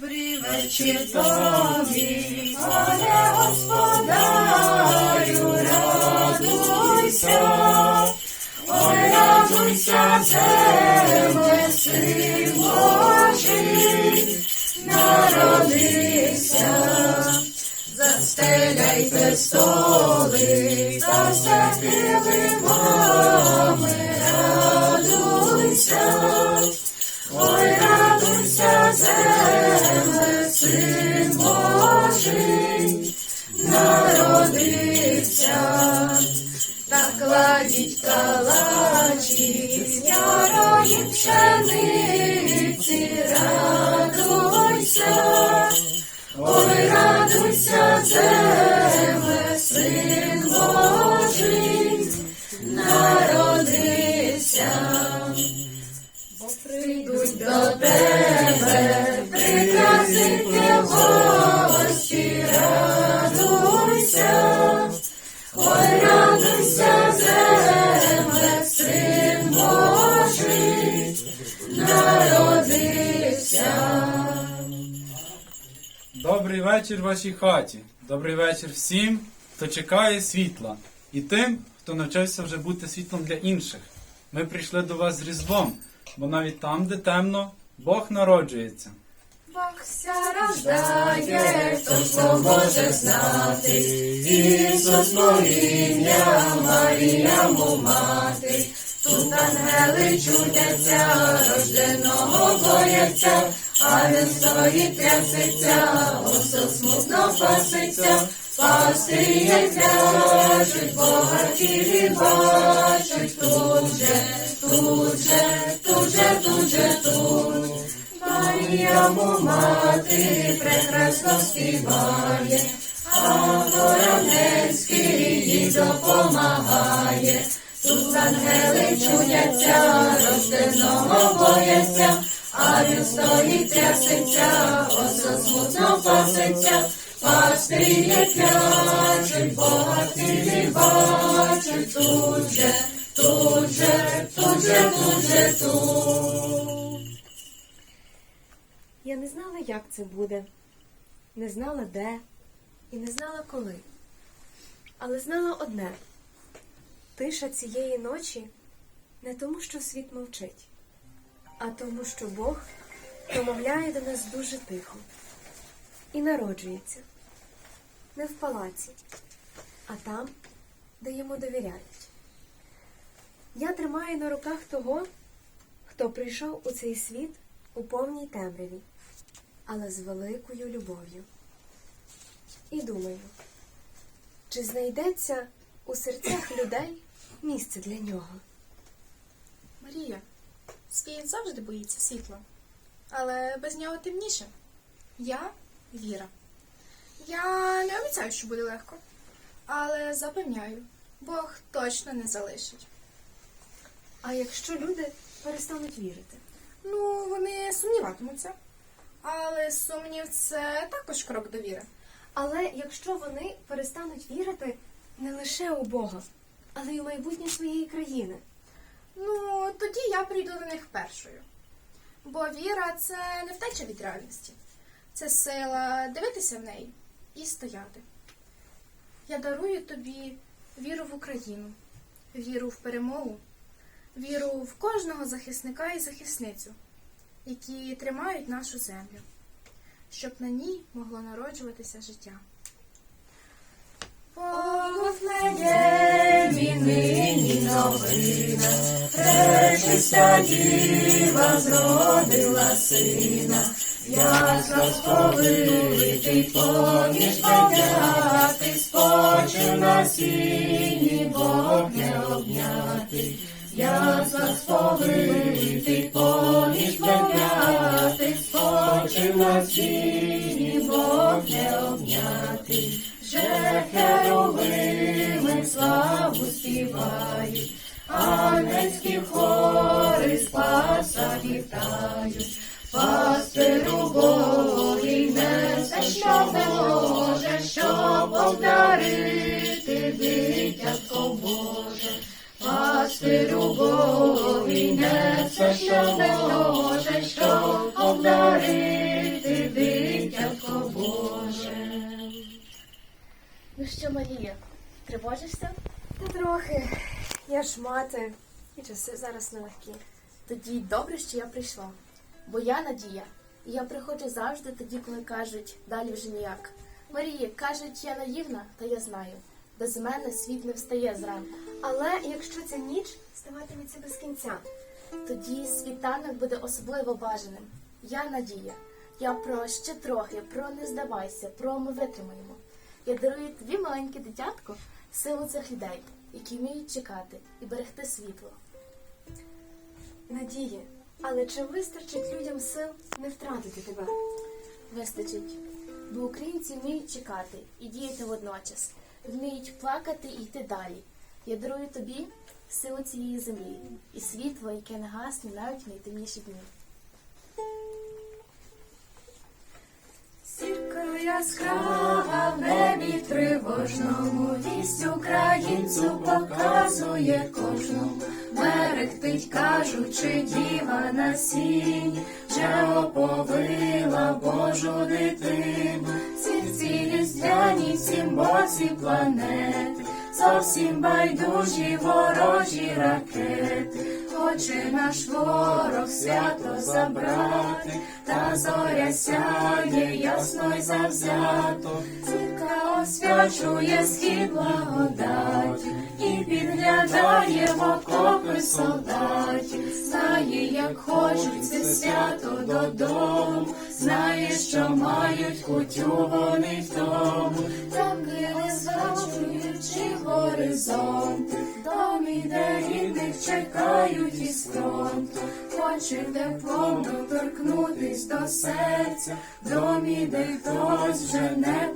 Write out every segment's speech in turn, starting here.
Добрий вечір тобі, пане господарю, радуйся, ой, радуйся, земле, син Божий, народився, застеляйте столи, та всякими вами, радуйся. Син Божий, народився, накладіть калачі, ярої пшениці, радуйся, ой, радуйся, земле, син вечір вашій хаті. Добрий вечір всім, хто чекає світла, і тим, хто навчився вже бути світлом для інших. Ми прийшли до вас з Різдвом, бо навіть там, де темно, Бог народжується. Бог ся рождає, хто може знати, Ісус Марія му мати, тут ангели чудяться, рожденого бояться, а він стоїть трясеться, осел смутно паситься, пастирі кляжуть, богаті бачуть, тут же, тут же, тут же, тут же, тут. Му мати прекрасно співає, а Воронецький їй допомагає. Тут ангели чудяться, рожденого бояться, а він стоїть трясеться, осел смутно паситься, пастирі клячуть, богаті бачать, тут же, тут же, тут же, тут же, тут. Я не знала, як це буде, не знала де. І не знала коли. Але знала одне. Тиша цієї ночі не тому, що світ мовчить, а тому, що Бог промовляє до нас дуже тихо і народжується не в палаці, а там, де йому довіряють. Я тримаю на руках того, хто прийшов у цей світ у повній темряві, але з великою любов'ю. І думаю, чи знайдеться у серцях людей місце для нього? Марія, світ завжди боїться світла, але без нього темніше. Я Віра. Я не обіцяю, що буде легко, але запевняю, Бог точно не залишить. А якщо люди перестануть вірити? Ну, вони сумніватимуться. Але сумнів це також крок до віри. Але якщо вони перестануть вірити не лише у Бога, але й у майбутнє своєї країни, Ну, тоді я прийду до них першою. Бо віра це не втеча від реальності. Це сила дивитися в неї і стояти. Я дарую тобі віру в Україну, віру в перемогу, віру в кожного захисника і захисницю, які тримають нашу землю, щоб на ній могло народжуватися життя. Вифлеємі нині новина, пречиста діва зродила сина, ясла сповитий поміж подяти, спочив на сіні, Бог не обняти, ясла сповитий поміж подяти, спочив на сіні, Бог не обняти. Вже херовими славу співають, ангельські хори ти любові несе, що не може, що обдарити дитятко Боже. Ну що, Марія, тривожишся? Та трохи. Я ж мати, і часи зараз нелегкі. Тоді добре, що я прийшла. Бо я надія, і я приходжу завжди тоді, коли кажуть, далі вже ніяк. Марія, кажуть, я наївна, та я знаю. Без мене світ не встає зранку. Але якщо ця ніч ставатиметься без кінця, Тоді світанок буде особливо бажаним. Я Надія. Я про ще трохи, про не здавайся, про ми витримаємо. Я дарую тобі, маленьке дитятко, силу цих людей, які вміють чекати і берегти світло. надії, але чи вистачить людям сил не втратити тебе? Вистачить. Бо українці вміють чекати і діяти водночас, вміють плакати і йти далі. Я дарую тобі силу цієї землі і світло, яке не гасне навіть в найтемніші дні. Зірка яскрава в небі тривожному, вість українцю показує кожному. Мерехтить, кажучи, діва на сіні, вже оповила Божу дитину. Сірці різдвяні, всім боці планети, зовсім байдужі ворожі ракети. Хоче наш ворог свято забрати, та зоря сяє ясно й завзято, освячує схід благодаті і підглядає в окопи солдатів, знає, як хочуть це свято додому, знає, що мають кутю вони в тому, там зважуючи горизонти, в домі, де рідних чекають із фронту, хоче теплом доторкнутись до серця, домі, де хтось вже не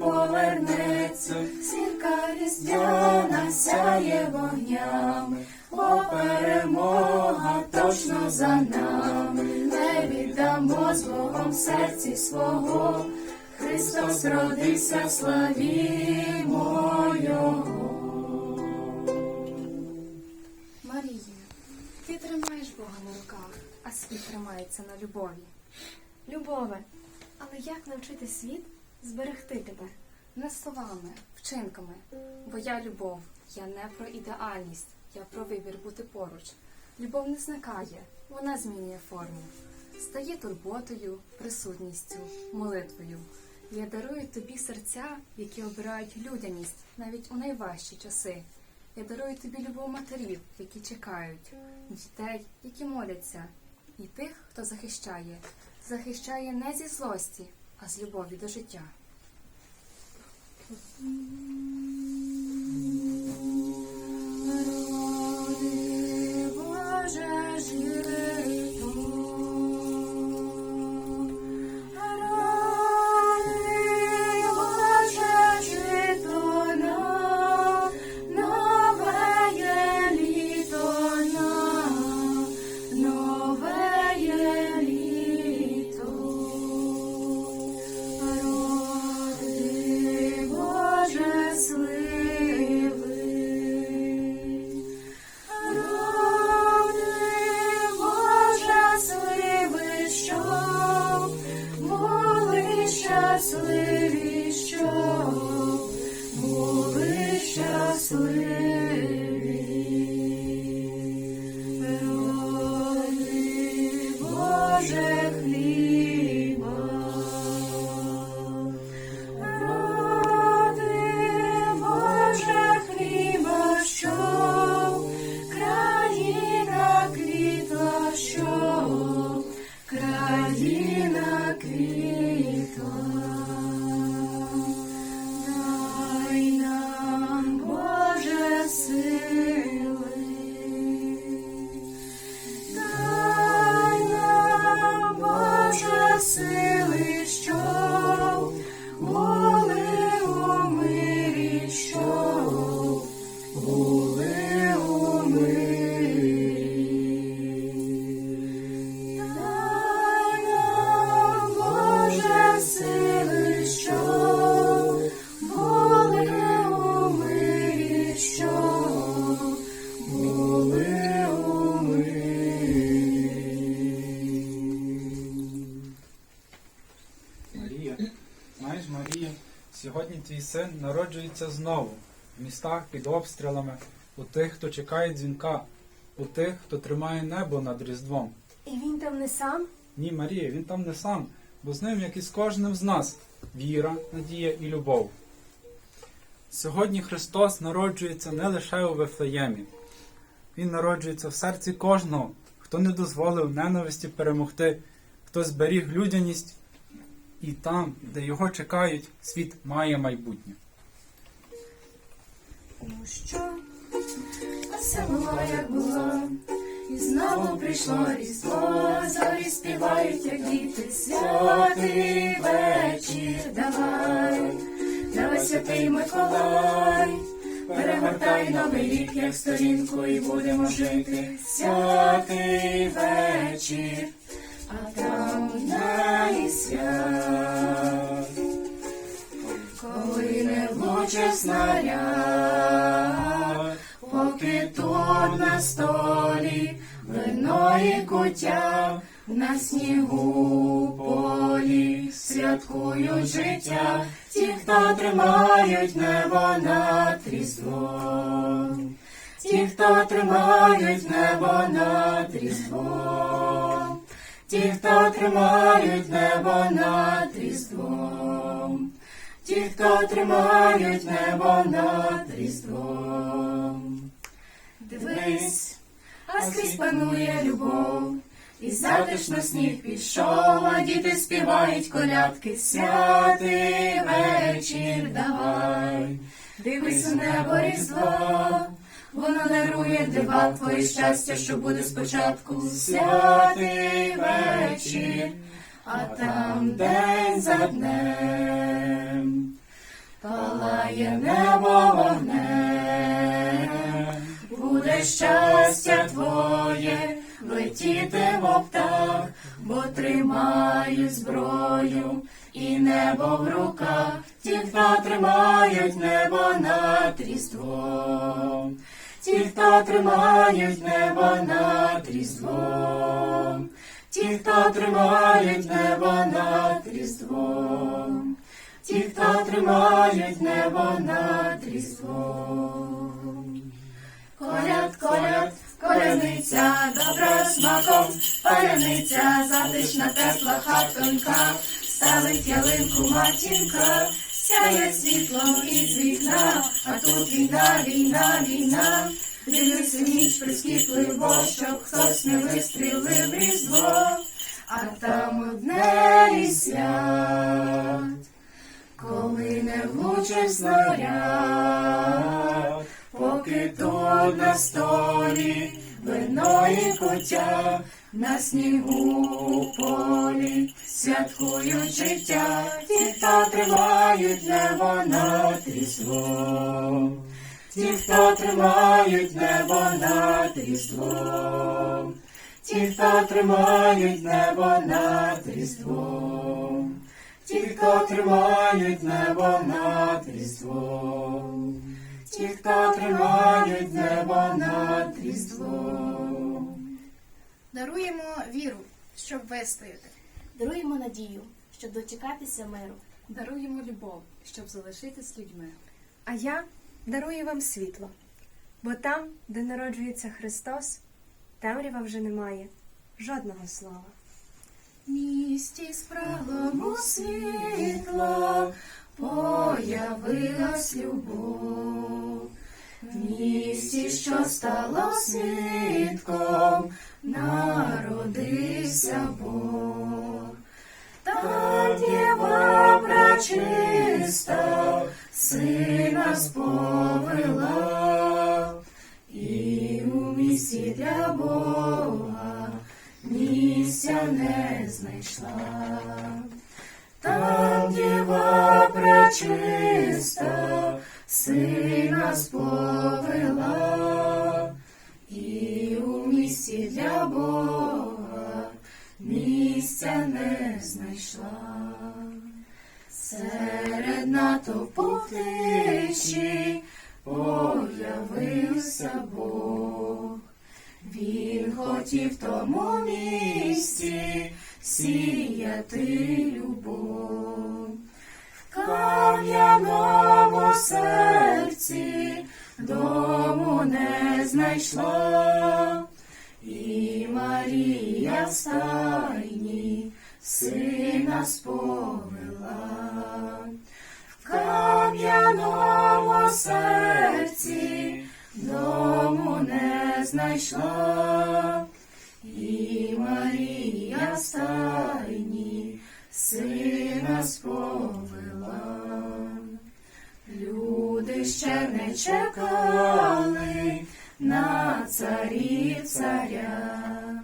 повернеться, зірка різдвяна сяє вогнями, бо перемога точно за нами, не віддамо з Богом серці свого. Христос родився, славімо Його. Марія, ти тримаєш Бога на руках, а світ тримається на любові. Любове, але як навчити світ зберегти тебе? Не словами, вчинками. Бо я любов, я не про ідеальність, я про вибір бути поруч. Любов не зникає, вона змінює форму. Стає турботою, присутністю, молитвою. Я дарую тобі серця, які обирають людяність навіть у найважчі часи. Я дарую тобі любов матерів, які чекають, дітей, які моляться, і тих, хто захищає, захищає не зі злості, а з любові до життя. Роди, Боже, жито. So. Народжується знову в містах під обстрілами, у тих, хто чекає дзвінка, у тих, хто тримає небо над Різдвом. І він там не сам? Ні, Марія, він там не сам, бо з ним, як і з кожним з нас, віра, надія і любов. Сьогодні Христос народжується не лише у Вифлеємі. Він народжується в серці кожного, хто не дозволив ненависті перемогти, хто зберіг людяність, і там, де його чекають, світ має майбутнє. Ну що? Все було, як було, і знову прийшло різдво, зорі співають, як діти, святий вечір, давай, давай, святий Миколай, перегортай новий рік, як сторінку, і будемо жити, святий вечір, а там дня і свят. Влучив снаряд, поки тут на столі вино і куття на снігу полі святкують життя, ті, хто тримають небо над різдвом, ті, хто тримають небо над різдвом, ті, хто тримають небо над різдвом. Ті, хто тримають небо над різдвом. Дивись, а скрізь панує любов, і затишно сніг пішов, а діти співають колядки, святий вечір давай. Дивись у небо різдво, воно дарує дива твоє щастя, що буде спочатку. Святий вечір, а там день за днем. Палає небо вогнем, буде щастя твоє, летітиме птах, бо тримають зброю і небо в руках, ті, хто тримають небо над різдвом, ті, хто тримають небо над різдвом, ті, хто тримають небо над різдвом. Ті, хто тримають небо над різдвом. Коляд, коляд, коляниця, добра смаком, паляниця, затишна тепла хатонька, ставить ялинку матінка, сяє світлом із вікна, а тут війна, війна, війна. Прискіпливо, щоб хтось не вистрілив різдво, а там одне із свят. Коли не влучив снаряд, поки тут на столі вино і куття на снігу у полі святкують життя, ті, хто тримають небо над різдвом, ті, хто тримають небо над різдвом, ті, хто тримають небо над різдвом. Ті, хто тримають небо над різдвом, ті, хто тримають небо над різдвом. Даруємо віру, щоб вистояти. Даруємо надію, щоб дочекатися миру. Даруємо любов, щоб залишитись людьми. А я дарую вам світло, бо там, де народжується Христос, темрява вже немає жодного слова. місті справому світло появилась любов. В місті, що стало свідком, народився Бог. Та дєва пречиста сина сповела, і у місті для Бога місця не знайшла. Там діва пречиста сина сповела, і у місці для Бога місця не знайшла. Серед натовпу тиші появився Бог. Він хотів в тому місці сіяти любов. В кам'яному серці дому не знайшла, і Марія в стайні сина сповела. В кам'яному серці дому не знайшла, і Марія в стайні сина сповела. Люди ще не чекали на царів царя,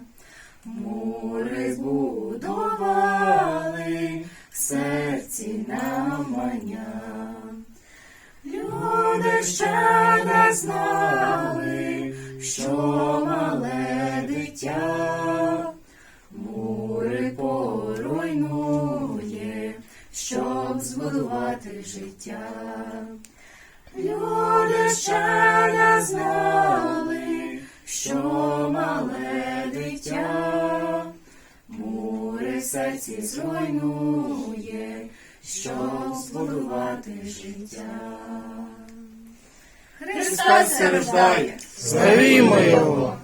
мури збудували ще не знали, що мале дитя мури поруйнує, щоб збудувати життя. Люди ще не знали, що мале дитя мури серці зруйнує, щоб збудувати життя. Христос рождає! Славімо його!